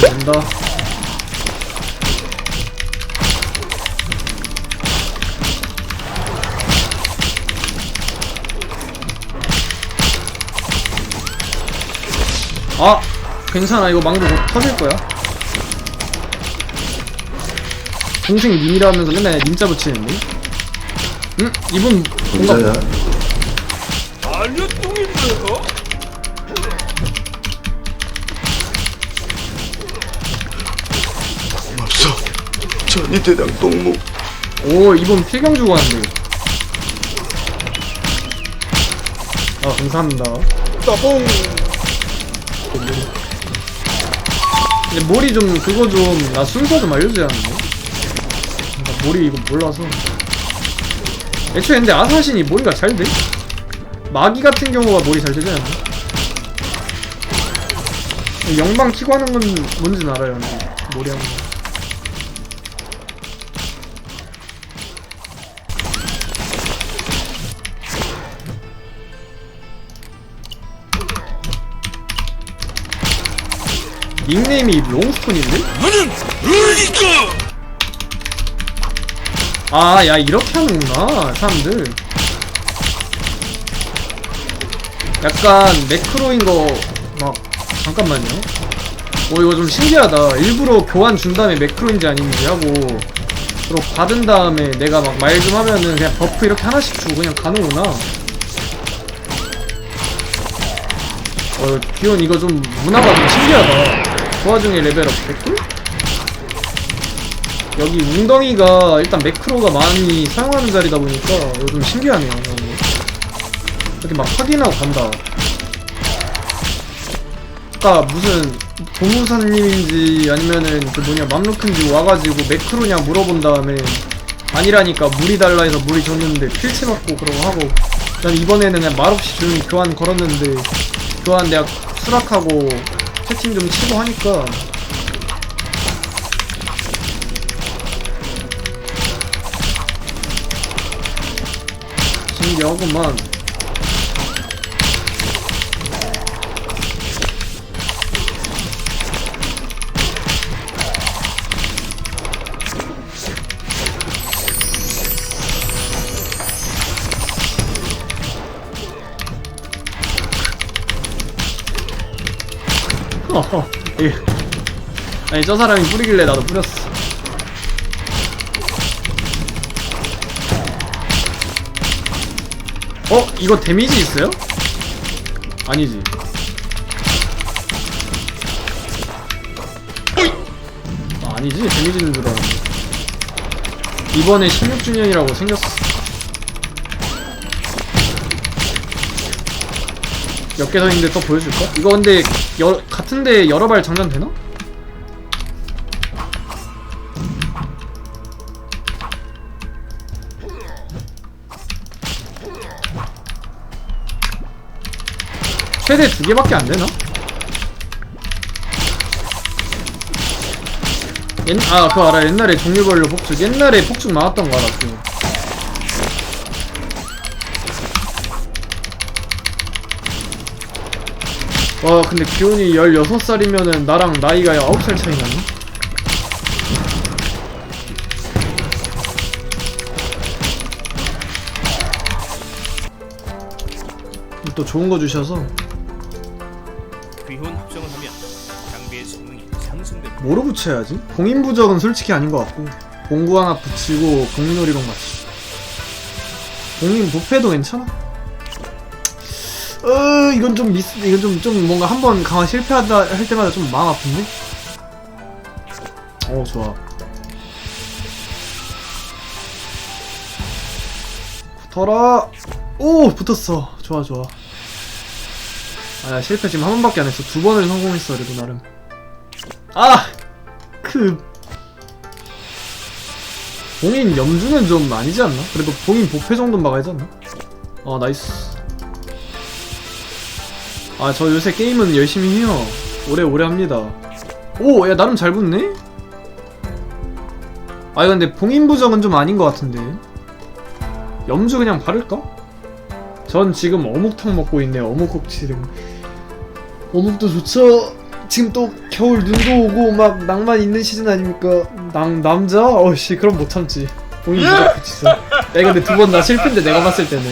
된다. 아 괜찮아 이거 망도 곧 터질 거야. 동생 님이라 하면서 맨날 님자 붙이는데. 응? 이분 뭔가? 알려뚱인데요? 전이 대장 동무. 오 이분 필경 주고 왔는데. 아 감사합니다. 따봉 근데 머리 좀 그거 좀 나 순서 좀 알려줘야 하는데. 나 머리 이거 몰라서. 애초에 근데 아사신이 머리가 잘 돼? 마기 같은 경우가 머리 잘 되지 않나? 영방 키고 하는 건 뭔지는 알아요. 근데 머리 하는 거. 닉네임이 롱스톤인데? 나는 아, 야, 이렇게 하는구나, 사람들. 약간, 매크로인 거, 막, 잠깐만요. 오, 이거 좀 신기하다. 일부러 교환 준 다음에 매크로인지 아닌지 하고, 그리고 받은 다음에 내가 막 말 좀 하면은 그냥 버프 이렇게 하나씩 주고 그냥 가는구나. 어, 기온 이거 좀 문화가 좀 신기하다. 그 와중에 레벨업 됐고? 여기 웅덩이가 일단 매크로가 많이 사용하는 자리다 보니까 좀 신기하네요. 이렇게 막 확인하고 간다. 아까 무슨 보무사님인지 아니면은 그 뭐냐 맘루크인지 와가지고 매크로냐 물어본 다음에 아니라니까 물이 달라 해서 물이 줬는데 필체 받고 그러고 하고 난 이번에는 그냥 말없이 조용히 교환 걸었는데 교환 내가 수락하고 채팅 좀 치고 하니까 신기하구만. 어허, 예. 아니 저 사람이 뿌리길래 나도 뿌렸어. 어? 이거 데미지 있어요? 아니지. 아, 아니지. 데미지는 줄 알았는데. 이번에 16주년이라고 생겼어. 있는데 또 보여줄까? 이거 근데 여, 같은데 여러 발 장전 되나? 최대 두 개밖에 안 되나? 옛, 아, 그거 알아. 옛날에 종류별로 폭죽. 옛날에 폭죽 많았던 거 알아, 그. 와, 근데 기온이 16살이면은 나랑 나이가 9살 차이 나네? 또 좋은 거 주셔서 귀혼 합성을 하면 장비의 성능이 상승됩니다. 뭐로 붙여야지? 공인부적은 솔직히 아닌 것 같고 공구 하나 붙이고 공인오리롱 맞추 공인 부패도 괜찮아? 어 이건 좀 미스 이건 좀 좀 뭔가 한 번 강화 실패하다 할 때마다 좀 마음 아픈데? 어 좋아 붙어라 오 붙었어 좋아 좋아 아 야 실패 지금 한 번밖에 안 했어 두 번을 성공했어 그래도 나름 아! 그 봉인 염주는 좀 아니지 않나? 그래도 봉인 보패 정도는 막아야지 않나? 아 나이스 아 저 요새 게임은 열심히 해요 오래오래 합니다 오! 야 나름 잘 붙네? 아 근데 봉인 부정은 좀 아닌 것 같은데 염주 그냥 바를까? 전 지금 어묵탕 먹고 있네요 어묵국치름 어묵도 좋죠 지금 또 겨울 눈도 오고 막 낭만 있는 시즌 아닙니까? 남 남자? 어씨 그럼 못 참지. 무조건 붙이어. 내가 근데 두 번 다 실패인데 내가 봤을 때는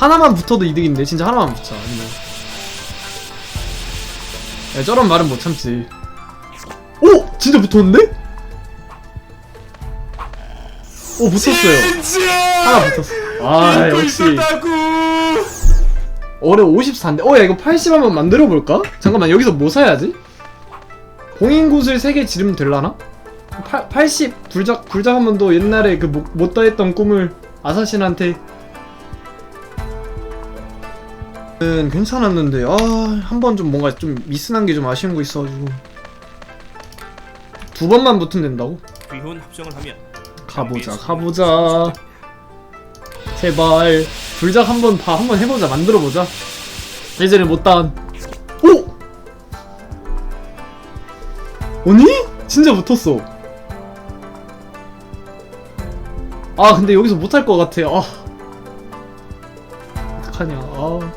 하나만 붙어도 이득인데 진짜 하나만 붙자. 아니면. 야, 저런 말은 못 참지. 오 진짜 붙었는데? 오 붙었어요. 하나 붙었어. 아 역시. 올해 54인데 어야 이거 80 한번 만들어 볼까? 잠깐만 여기서 뭐 사야지? 공인굿을 3개 지르면 될라나? 8, 80 불작 불작 한 번도 옛날에 그 못, 못다 했던 꿈을 아사신한테 은 괜찮았는데 아 한 번 좀 뭔가 좀 미스난 게 좀 아쉬운 거 있어가지고. 두 번만 붙으면 된다고? 귀혼 합성을 하면 가보자 가보자. 제발. 불작 한번다한번 해보자 만들어보자. 예전에 못다한. 오! 아니? 진짜 붙었어. 아 근데 여기서 못할 것 같아. 아. 어떡하냐. 아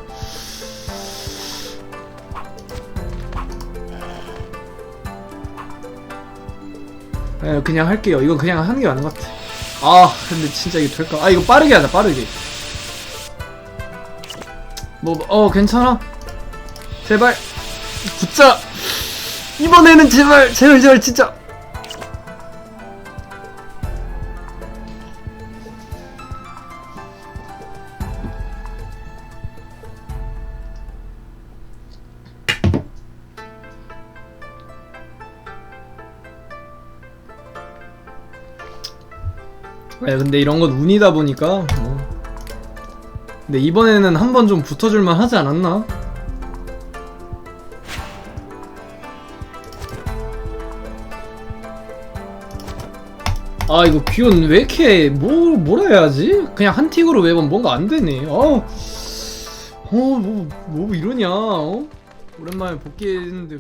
예, 그냥 할게요. 이건 그냥 하는 게 맞는 것 같아. 아 근데 진짜 이게 될까? 아 이거 빠르게 하자 빠르게. 뭐 어 괜찮아? 제발. 붙자. 이번에는 제발 제발 제발 진짜 야 근데 이런 건 운이다 보니까 뭐. 근데 이번에는 한 번 좀 붙어줄만 하지 않았나? 아 이거 귀여운 왜 이렇게 뭐 뭐라 해야지? 그냥 한 틱으로 매번 뭔가 안 되네. 어, 어뭐 뭐 이러냐? 어? 오랜만에 복귀했는데